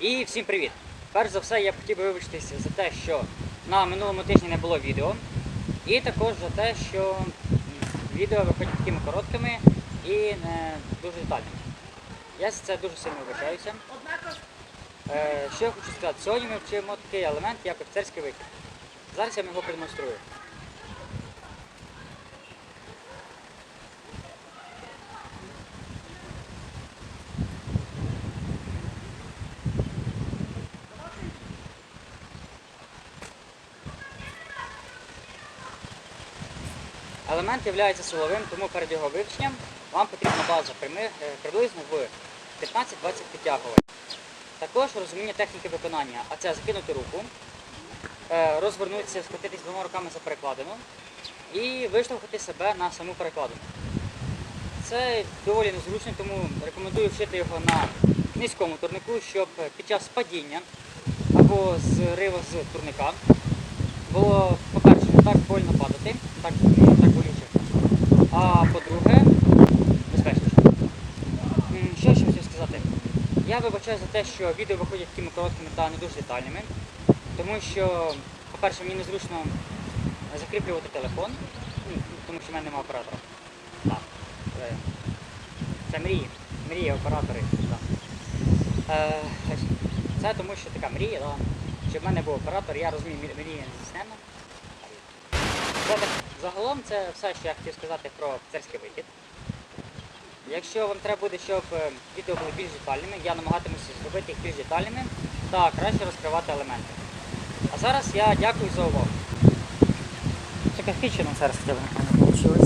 І всім привіт! Перш за все, я б хотів би вибачитися за те, що на минулому тижні не було відео. І також за те, що відео виходять такими короткими і не дуже детальними. Я за це дуже сильно вибачаюся. Е, що я хочу сказати? Сьогодні ми вчимо такий елемент, як офіцерський вихід. Зараз я вам його продемонструю. Елемент є силовим, тому перед його вивченням вам потрібна база е, приблизно в 15-20 підтягувань. Також розуміння техніки виконання, а це закинути руку, е, розвернутися, схватитись двома руками за перекладину і виштовхати себе на саму перекладину. Це доволі незручно, тому рекомендую вчити його на низькому турнику, щоб під час падіння або зриву з турника було, по-перше, не так больно падати, так, не так болюче. А по-друге, безпечніше. М, Що ще хотів сказати? Я вибачаю за те, що відео виходять такими короткими та не дуже детальними, тому що, по-перше, мені незручно закріплювати телефон, ну, тому що в мене немає оператора. Так, це, це мрії, мрії оператори. так. Е, це тому, що така мрія, да, щоб в мене був оператор, я розумію мрі- мрії нездійсненно. Загалом це все, що я хотів сказати про офіцерський вихід. Якщо вам треба буде, щоб е, відео були більш детальними, я намагатимуся зробити їх більш детальними та краще розкривати елементи. А зараз я дякую за увагу. Така фічена зараз в.